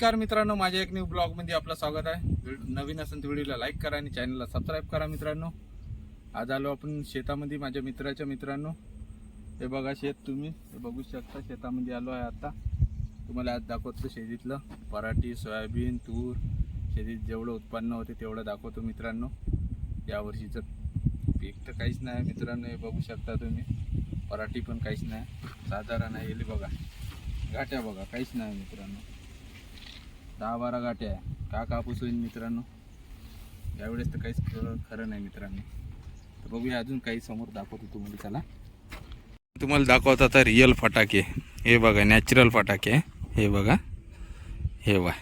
नमस्कार मित्रांनो माझ्या एक न्यू ब्लॉगमध्ये आपलं स्वागत आहे. नवीन असेल तर व्हिडिओला लाईक करा आणि चॅनलला सबस्क्राईब करा मित्रांनो. आज आलो आपण शेतामध्ये माझ्या मित्राच्या मित्रांनो. हे बघा शेत तुम्ही. हे बघू शकता शेतामध्ये आलो आहे आता. तुम्हाला आज दाखवतो शेतीतलं. पराठी सोयाबीन तूर. शेतीत जेवढं उत्पन्न होते तेवढं दाखवतो मित्रांनो. यावर्षीचं पीक तर काहीच नाही मित्रांनो हे बघू शकता तुम्ही. पराठी पण काहीच नाही. साधारण आहे बघा. गाठ्या बघा काहीच नाही मित्रांनो. दहा बारा गाठी आहे. का कापूस होईल मित्रांनो? यावेळेस तर काहीच खरं खरं नाही मित्रांनो. तर बघूया अजून काही समोर दाखवतो तुम्हाला चला. तुम्हाला दाखवत आता रिअल फटाके. हे बघा नॅचरल फटाके. हे बघा. हे वा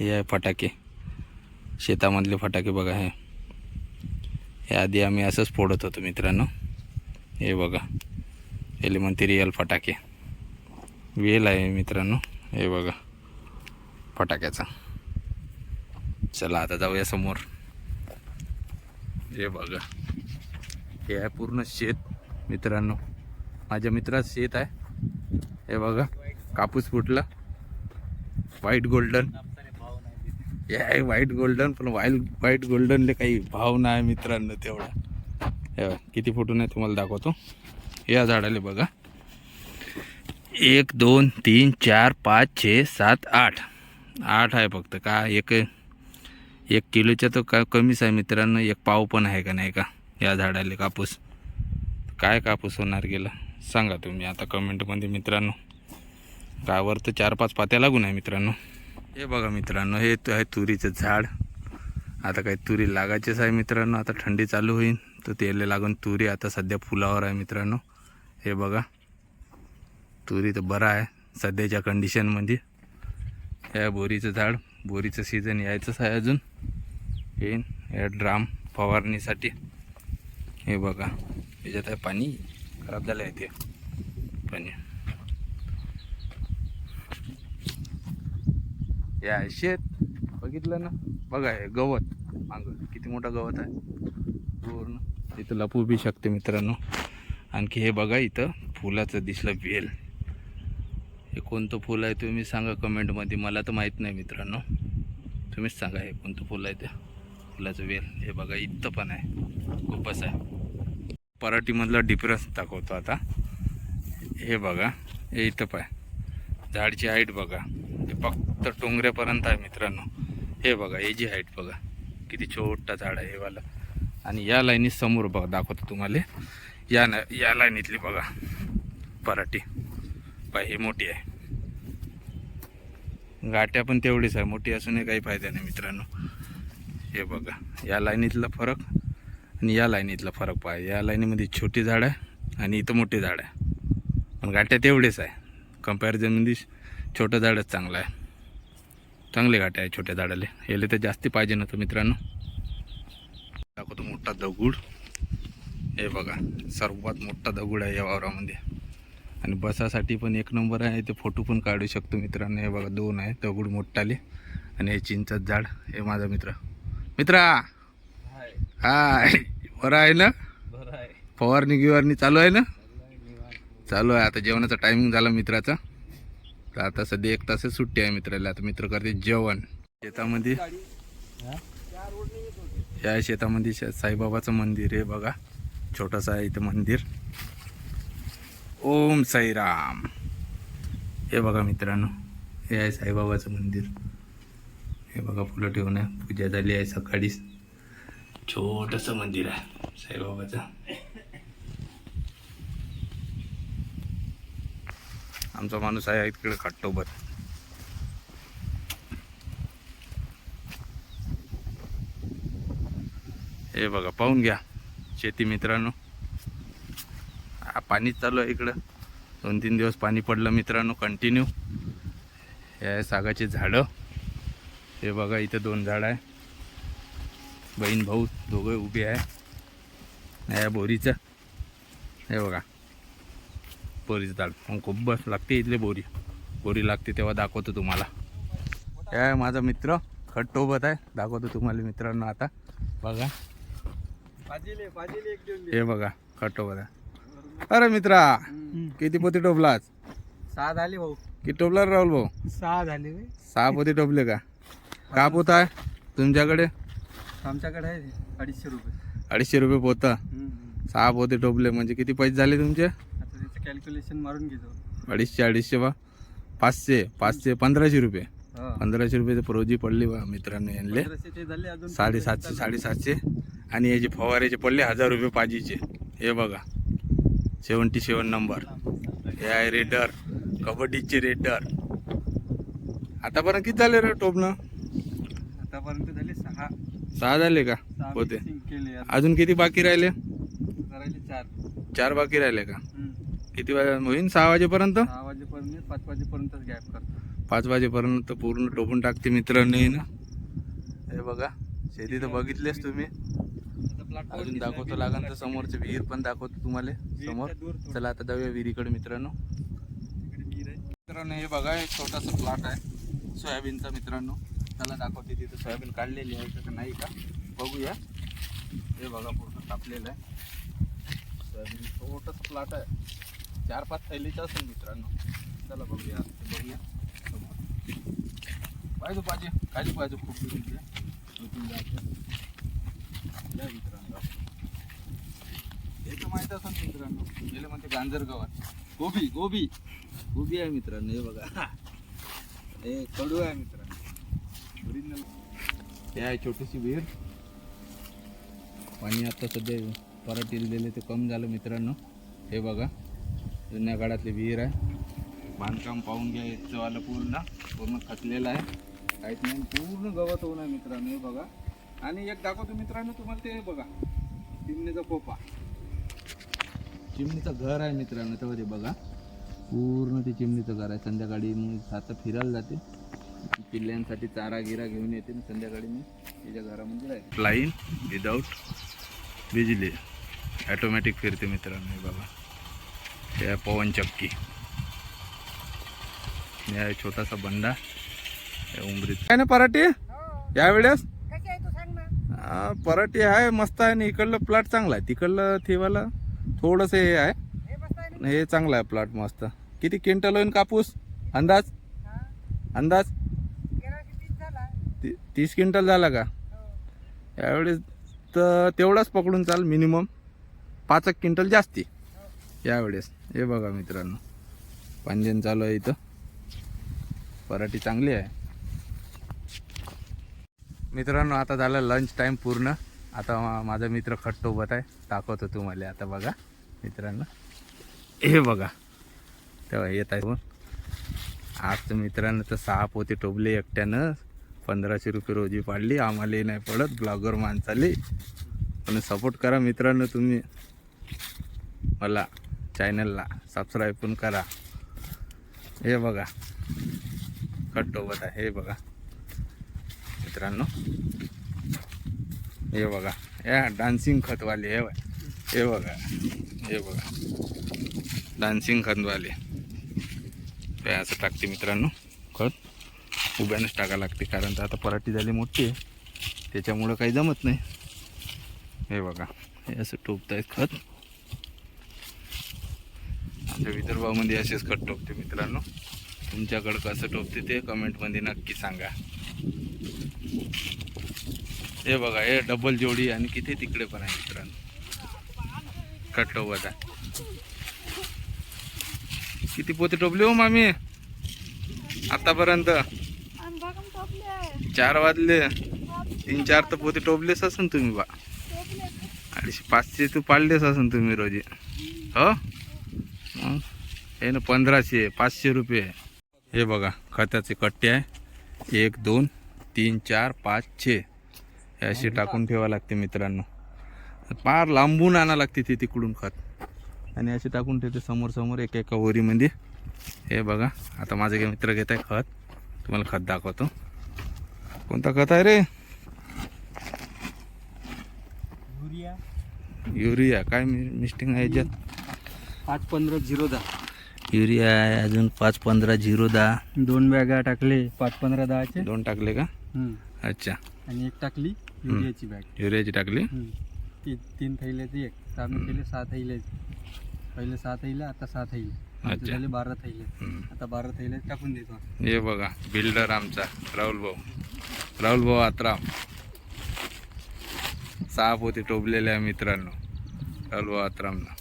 हे आहे फटाके. शेतामधले फटाके बघा हे. हे आधी आम्ही असंच फोडत होतो मित्रांनो. हे बघा. याला म्हणते रिअल फटाके. वेल आहे मित्रांनो. हे बघा. फटाक्याचा. चला आता जाऊया समोर. हे बघा. हे आहे पूर्ण शेत मित्रांनो. माझ्या मित्राचं शेत आहे. हे बघा कापूस फुटला. व्हाईट गोल्डन हे आहे व्हाईट गोल्डन पण व्हाईट व्हाईट गोल्डनले काही भाव नाही मित्रांनो तेवढा. हे किती फुटून आहे तुम्हाला दाखवतो. या झाडाले बघा. एक दोन तीन चार पाच छे सात आठ. आठ आहे फक्त. का एक एक किलोच्या तर का कमीच आहे मित्रांनो. एक पाव पण आहे का नाही का? या झाडाले कापूस. काय कापूस होणार गेला? सांगा तुम्ही आता कमेंटमध्ये मित्रांनो. गावर तर चार पाच पात्या लागून आहे मित्रांनो. हे बघा मित्रांनो हे आहे तुरीचं झाड. आता काही तुरी लागायचीच आहे मित्रांनो. आता थंडी चालू होईल. तर त्याला लागून तुरी आता सध्या फुलावर आहे मित्रांनो. हे बघा. तुरी तर बरं आहे. सध्याच्या कंडिशनमध्ये ह्या बोरीचं झाड बोरीचं सीझन यायचंच आहे अजून. येईन या ड्राम फवारणीसाठी. हे बघा याच्यात आहे पाणी. खराब झालं आहे ते. पाणी. या शेत बघितलं ना? बघा हे गवत. मागं किती मोठा गवत आहे. पूर्ण. इथं लपू बी शकते मित्रांनो. आणखी हे बघा इथं फुलाचं दिसलं वेल. हे कोणतं फुल आहे तुम्ही सांगा कमेंटमध्ये. मला तर माहीत नाही मित्रांनो. तुम्हीच सांगा हे कोणतं फुल आहे ते. फुलाचं वेल. हे बघा इथं पण आहे. खूपच आहे. पराठीमधला डिफरन्स दाखवतो आता. हे बघा हे इथं पाय झाडची हाईट बघा. हे फक्त टोंगऱ्यापर्यंत आहे मित्रांनो. हे बघा याची जी हाईट बघा. किती छोटा झाड आहे हे वाला. आणि या लाईनी समोर बघा दाखवतो तुम्हाला. या ना या लाईनीतली बघा पराठी. पाय हे मोठी आहे. गाठ्या पण तेवढीच आहे मोठी असूनही काही फायदा नाही मित्रांनो. हे बघा या लाईनीतला फरक आणि या लाईनीतला फरक पहा. या लाईनीमध्ये छोटी झाड आहे आणि इथं मोठी झाड आहे. पण गाठ्या तेवढेच आहे. कम्पॅरिझनमध्ये छोटं झाडच चांगलं आहे. चांगले गाठ्या आहे छोट्या झाडाले. याला तर जास्ती पाहिजे नव्हतं मित्रांनो. दाखवतो मोठा दगड. हे बघा सर्वात मोठा दगड आहे या वावरामध्ये. आणि बसासाठी पण एक नंबर आहे. ते फोटो पण काढू शकतो मित्रांनो. हे बघा दोन आहे दगड मोठाले आणि हे चिंचत झाड हे माझा मित्र. मित्रा! हाय. बरं आहे ना? फवारणी गिवारणी चालू आहे ना? चालू आहे आता जेवणाचा टायमिंग झाला मित्राचा. तर आता सध्या एक तासच सुट्टी आहे मित्राला. आता मित्र करते जेवण. शेतामध्ये या शेतामध्ये साईबाबाचं मंदिर आहे बघा. छोटंसं आहे इथं मंदिर. ओम साईराम. हे बघा मित्रांनो हे आहे साईबाबाचं मंदिर. हे बघा फुलं ठेवून आहे पूजा झाली आहे सकाळीच छोटंसं मंदिर आहे साईबाबाचं. आमचा माणूस आहे इकडे खट्टोबर हे बघा पाहून घ्या शेती मित्रांनो. पाणीच चालू आहे इकडं. दोन तीन दिवस पाणी पडलं मित्रांनो कंटिन्यू हे आहे सागाची झाडं. हे बघा इथं दोन झाडं आहे. बहीण भाऊ दोघं उभे आहे. या बोरीचं. हे बघा. बोरीचं झाड. मग खूप बस लागते इथले बोरी. बोरी लागते तेव्हा दाखवतो तुम्हाला. आहे माझा मित्र. खट्टोबत आहे. दाखवतो तुम्हाला मित्रांनो आता. बघा. हे बघा खट्टोबत आहे. अरे मित्रा किती पोती टोपलाच सहा झाले भाऊ. किती टोपला रे राहुल भाऊ? सहा झाले सहा पोते टोपले का? का पोत आहे? तुमच्याकडे? आमच्याकडे आहे अडीचशे रुपये. अडीचशे रुपये पोता. हम्म, हम्म. सहा पोते टोपले म्हणजे किती पैसे झाले तुमचे? आता त्याचं कॅल्क्युलेशन मारून घेतो. अडीचशे अडीचशे बा. पाचशे पाचशे पंधराशे रुपये. हा. पंधराशे रुपये प्रोजी पडली बा मित्रांनो यांले. पंधराशे ते झाले अजून. साडेसातशे साडेसातशे. आणि याचे फवाऱ्याचे पडले हजार रुपये पाजीचे. हे बघा. Seventy seven number. हे आहे रेडर कबड्डीचे रेडर. आतापर्यंत किती झाले रे टोपनं आतापर्यंत झाले सहा. सहा झाले का? सहा होते. mixing केले आता. अजून किती बाकी राहिले? चार. चार बाकी राहिले का? हम्म. किती वाजे होईन? सहा वाजेपर्यंत? सहा वाजेपर्यंत पाच वाजेपर्यंतच गॅप करतो. पाच वाजेपर्यंत पूर्ण टोपून टाकते मित्रांनो ना. हे बघा शेती तर बघितलेच तुम्ही. अजून दाखवतो लागन तर समोरचे विहीर पण दाखवतो तुम्हाला. समोर. चला आता जाऊया विहिरीकडे मित्रांनो. तिकडे मित्रांनो हे बघा एक छोटासा प्लॉट आहे. सोयाबीनचा मित्रांनो. त्याला दाखवते तिथे. सोयाबीन काढलेली आहे का नाही का? बघूया. हे बघा पूर्ण कापलेलं आहे. सोयाबीन छोटासा प्लॉट आहे. चार पाच थैलीचा असेल मित्रांनो. चला बघूया. बघूया. समोर. पाहिजे पाहिजे खाली पाहिजे खूप दूर इथे. इथून जायचं. या मित्रांनो हे तर माहीत असेल मित्रांनो. गेले म्हणते गांजर गवत. गोबी गोबी. गोबी आहे मित्रांनो हे बघा. हे कडू आहे मित्रांनो. ओरिजिनल हे आहे छोटीशी विहीर. पाणी आता सध्या परत दिलेले ते कम झालं मित्रांनो. हे बघा. जुन्या काळातली विहीर आहे. बांधकाम पाहून घ्या याचं आलं पूर्ण. पूर्ण खचलेलं आहे. काहीच नाही पूर्ण गवत होऊन आहे मित्रांनो हे बघा. आणि एक दाखवतो मित्रांनो तुम्हाला ते बघा. चिमणीचा पोपा. चिमणीचं घर आहे मित्रांनो तेव्हा ते बघा. पूर्ण ते चिमणीचं घर आहे. संध्याकाळी मग आता फिरायला जाते. पिल्ल्यांसाठी चारा गिरा घेऊन येते आणि संध्याकाळी मी तिच्या घरामध्ये राहते. लाईन विदाऊट बिजली ॲटोमॅटिक फिरते मित्रांनो हे बघा. हे आहे पवन चक्की. आहे छोटासा बंडा हे उमरीत काय ना पराठी? यावेळेस? हा, पराठी आहे मस्त आहे आणि इकडलं प्लॉट चांगला आहे. तिकडलं ठेवायला थोडंसं हे आहे. हे चांगलं आहे प्लॉट मस्त. किती क्विंटल होईल कापूस? अंदाज? अंदाज? ती- तीस क्विंटल झाला का? यावेळेस तर तेवढाच पकडून चाल मिनिमम पाच एक क्विंटल जास्ती. यावेळेस. हे बघा मित्रांनो. पांजन चालू आहे इथं. पराठी चांगली आहे. मित्रांनो आता झालं लंच टाईम पूर्ण. आता माझा मित्र खट्टोबत आहे. दाखवतो तुम्हाला. आता बघा मित्रांनो. हे बघा. तेव्हा येत आहे. आज तर मित्रांनो तर सहा पोते टोबले एकट्यानं. पंधराशे रुपये रोजी पाडली. आम्हालाही नाही पडत. ब्लॉगर माणसाले. पण सपोर्ट करा मित्रांनो तुम्ही. मला चॅनलला सबस्क्राईब पण करा. हे बघा. खट्टोबत आहे. हे बघा. मित्रांनो. हे बघा. या डान्सिंग खतवाले हे बघा. हे बघा. हे बघा. डान्सिंग खतवाले. काय असं टाकते मित्रांनो. खत उभ्यानंच टाका लागते कारण तर आता पराठी झाली मोठी आहे. त्याच्यामुळं काही जमत नाही. हे बघा. हे असं टोकतायत खत. आमच्या विदर्भामध्ये असेच खत टोपते मित्रांनो. तुमच्याकडं कसं टोपते ते कमेंटमध्ये नक्की सांगा. हे बघा हे डबल जोडी आणि किती तिकडे पण आहे मित्रांनो. कट्टोबत आहे किती पोते टोपले हो मामी? आतापर्यंत. चार वाजले. तीन चार तर पोते टोपलेच असन तुम्ही बा. अडीचशे पाचशे तू पाळलेच असन तुम्ही रोजी. हो? हे ना पंधराशे पाचशे रुपये. हे बघा खताचे कट्टे आहे. एक दोन तीन चार पाच छे. हे असे टाकून ठेवा लागते मित्रांनो. पार लांबून आणा लागते ते तिकडून खत. आणि असे टाकून ठेवते समोर समोर एका एका ओरीमध्ये. हे बघा आता माझे काही मित्र घेत आहे खत. तुम्हाला खत दाखवतो. कोणता खत आहे रे? युरिया. युरिया. काय मिस्टिंग आहे याच्यात? पाच पंधरा झिरो दहा. युरिया आहे अजून पाच पंधरा झिरो दहा. दोन बॅगा टाकले पाच पंधरा दहाचे. दोन टाकले का. अच्छा. आणि एक टाकली. युरियाची बॅग. युरियाची टाकली. ती तीन थैल्याची एक. तर आम्ही केले सहा थैल्याची पहिले सहा थैल्या आता सहा थैले. आमचे अच्छा. झाले बारा थैले. आता बारा थैले टाकून देतो. हे बघा बिल्डर आमचा राहुल भाऊ. राहुल भाऊ आत्राम. सहा पोते टोपलेले आहे मित्रांनो. राहुल भाऊ आत्रामनं.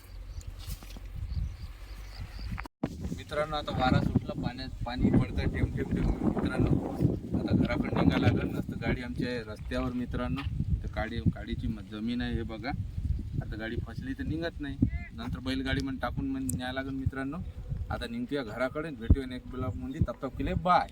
मित्रांनो आता वारा सुटला पाण्यात पाणी पडतं ठेम ठेम. ठेम मित्रांनो आता घराकडे निघा लागेल नसतं गाडी आमच्या रस्त्यावर मित्रांनो तर गाडी गाडीची जमीन आहे हे बघा. आता गाडी फसली तर निघत नाही. नंतर बैलगाडी म्हणून टाकून मग न्याय लागेल मित्रांनो. आता निघतोया घराकडे भेटूया नेक्स्ट ब्लॉकमध्ये म्हणजे केले बाय